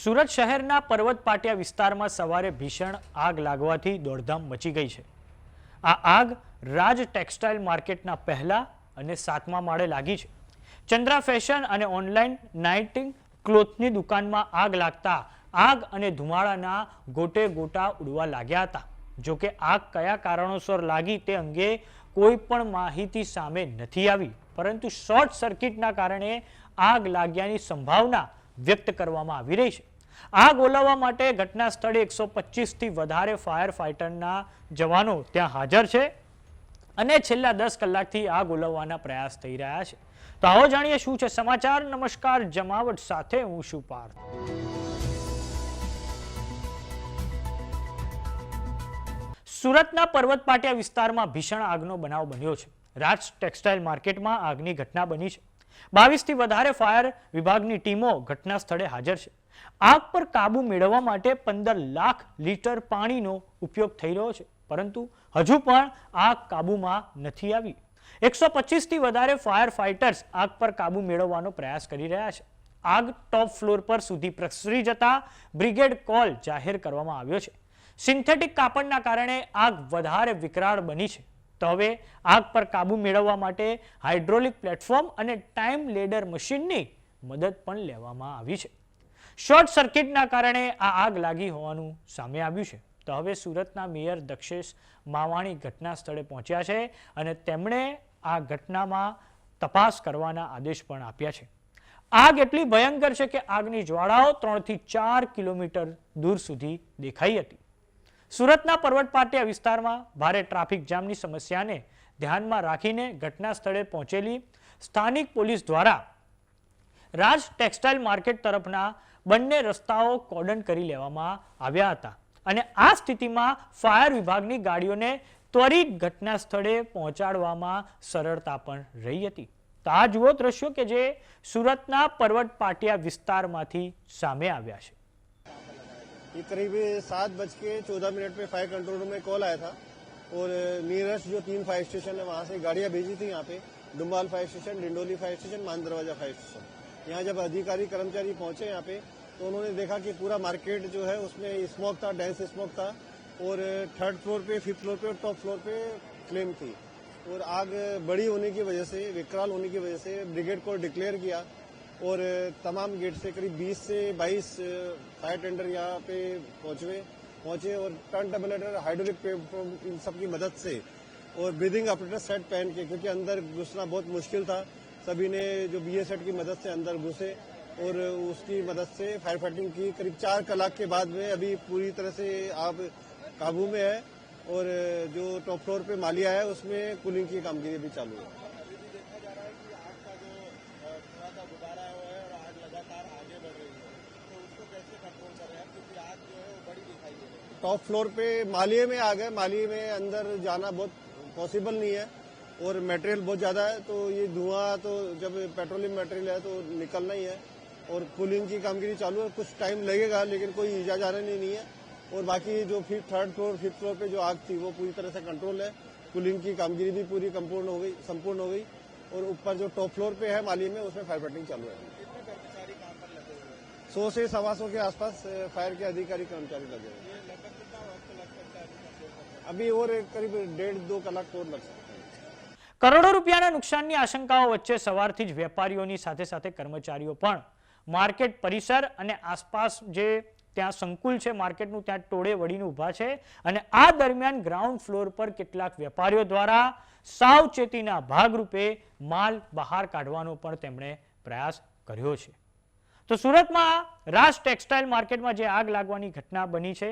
સુરત શહેરના પર્વત પાટિયા વિસ્તારમાં સવારે ભીષણ આગ લાગવાથી દોડધામ મચી ગઈ છે. આ આગ રાજ ટેક્સટાઇલ માર્કેટના પહેલા અને સાતમા માળે લાગી છે. ચંદ્રા ફેશન અને ઓનલાઈન નાઇટિંગ ક્લોથની દુકાનમાં આગ લાગતા આગ અને ધુમાડાના ગોટે ગોટા ઉડવા લાગ્યા હતા. જોકે આગ કયા કારણોસર લાગી તે અંગે કોઈ પણ માહિતી સામે નથી આવી, પરંતુ શોર્ટ સર્કિટના કારણે આગ લાગ્યાની સંભાવના વ્યક્ત કરવામાં આવી રહી છે. આગ ઓલવવા માટે ઘટના સ્થળે એકસો થી વધારે ફાયર ફાઇટરના જવાનો ત્યાં હાજર છે અને છેલ્લા દસ કલાકથી આગ ઓલવવાના પ્રયાસ થઈ રહ્યા છે. તો આવો જાણીએ શું છે સમાચાર. નમસ્કાર, જમાવટ સાથે હું શું પાર્થ. સુરતના પર્વત પાટિયા વિસ્તારમાં ભીષણ આગનો બનાવ બન્યો છે. રાજ ટેક્સટાઇલ માર્કેટમાં આગની ઘટના બની છે. બાવીસથી વધારે ફાયર વિભાગની ટીમો ઘટના સ્થળે હાજર છે. આગ પર કાબુ મેળવવા માટે પંદર લાખ લીટર પાણીનો ઉપયોગ થઈ રહ્યો છે. પરંતુ હજુ પણ આગ કાબુમાં નથી આવી. એકસો થી વધારે ફાયર ફાઇટર્સ આગ પર કાબુ મેળવવાનો પ્રયાસ કરી રહ્યા છે. આગ ટોપ ફ્લોર પર સુધી પ્રસરી જતા બ્રિગેડ કોલ જાહેર કરવામાં આવ્યો છે. સિન્થેટિક કાપડના કારણે આગ વધારે વિકરાળ બની છે. તો હવે આગ પર કાબુ મેળવવા માટે હાઇડ્રોલિક પ્લેટફોર્મ અને ટાઈમ લેડર મશીનની મદદ પણ લેવામાં આવી છે. શોર્ટ સર્કિટના કારણે આ આગ લાગી હોવાનું સામે આવ્યું છે. તો હવે સુરતના મેયર દક્ષેશ માવાણી ઘટના સ્થળે પહોંચ્યા છે અને તેમણે આ ઘટનામાં તપાસ કરવાના આદેશ પણ આપ્યા છે. આગ એટલી ભયંકર છે કે આગની જ્વાળાઓ ત્રણથી ચાર કિલોમીટર દૂર સુધી દેખાઈ હતી. સુરતના પર્વત પાટિયા વિસ્તારમાં ભારે ટ્રાફિક જામની સમસ્યાને ધ્યાનમાં રાખીને ઘટના સ્થળે પહોંચેલી સ્થાનિક પોલીસ દ્વારા રાજ ટેક્સટાઇલ માર્કેટ તરફના બંને રસ્તાઓ કોર્ડન કરી લેવામાં આવ્યા હતા અને આ સ્થિતિમાં ફાયર વિભાગની ગાડીઓને ત્વરિત ઘટના સ્થળે પહોંચાડવામાં સરળતા પણ રહી હતી. તો આ જુઓ દ્રશ્યો કે જે સુરતના પર્વત પાટિયા વિસ્તારમાંથી સામે આવ્યા છે. ये करीब सात बज के चौदह मिनट पे फायर कंट्रोल रूम में कॉल आया था। और नियरेस्ट जो तीन फायर स्टेशन है, वहाँ से गाड़ियाँ भेजी थी यहाँ पे। Dumbhal fire station Dindoli fire station Maan Darwaja fire station यहाँ जब अधिकारी, कर्मचारी पहुँचे यहाँ पे तो उन्होंने देखा कि पूरा मार्केट जो है, उसमें स्मोक था डेंस स्मोक था। और थर्ड फ्लोर पे फिफ्थ फ्लोर पे और टॉप फ्लोर पे फ्लेम थी। और आग बड़ी होने की वजह से, विकराल होने की वजह से ब्रिगेड को डिक्लेयर किया। और तमाम गेट से करीब 20 से 22 फायर टेंडर यहाँ पे पहुँचे पहुँचे और टर्न टेबलेटर हाइड्रोलिक इन सब की मदद से और ब्रीदिंग ऑपरेटर सेट पहन के, क्योंकि अंदर घुसना बहुत मुश्किल था, सभी ने जो बी सेट की मदद से अंदर घुसे और उसकी मदद से फायर फाइटिंग की। करीब चार कलाक के बाद में अभी पूरी तरह से आग काबू में है और जो टॉप फ्लोर पे मालिया है, उसमें कूलिंग की कामगिरी भी चालू है। टॉप फ्लोर पे मालिये में आ गए। मालिये में अंदर जाना बहुत पॉसिबल नहीं है और मटेरियल बहुत ज़्यादा है तो ये धुआँ तो जब पेट्रोलियम मटेरियल है तो निकलना ही है। और कूलिंग की कामगिरी चालू है। कुछ टाइम लगेगा लेकिन कोई ईजा जाने नहीं, नहीं है। और बाकी जो फिर थर्ड फ्लोर फिफ्थ फ्लोर पे जो आग थी वो पूरी तरह से कंट्रोल है। कूलिंग की कामगिरी भी पूरी संपूर्ण हो गई संपूर्ण हो गई। और ऊपर जो टॉप फ्लोर पे है माली में उसमें फायर फाइटिंग चालू है। सौ से सवा सौ के आसपास फायर के अधिकारी कर्मचारी लगे हुए हैं। अभी और एक करीब डेढ़ दो कलाक और लग सकते हैं કરોડો રૂપિયાના નુકસાનની આશંકાઓ વચ્ચે સવારથી જ વેપારીઓની સાથે સાથે કર્મચારીઓ પણ માર્કેટ પરિસર અને આસપાસ જે ત્યાં સંકુલ છે માર્કેટનું ત્યાં ટોળે વળીને ઊભા છે અને આ દરમિયાન ગ્રાઉન્ડ ફ્લોર પર કેટલાક વેપારીઓ દ્વારા સાવચેતીના ભાગરૂપે માલ બહાર કાઢવાનો પણ તેમણે પ્રયાસ કર્યો છે તો સુરતમાં રાજ ટેક્સટાઇલ માર્કેટમાં જે આગ લાગવાની ઘટના બની છે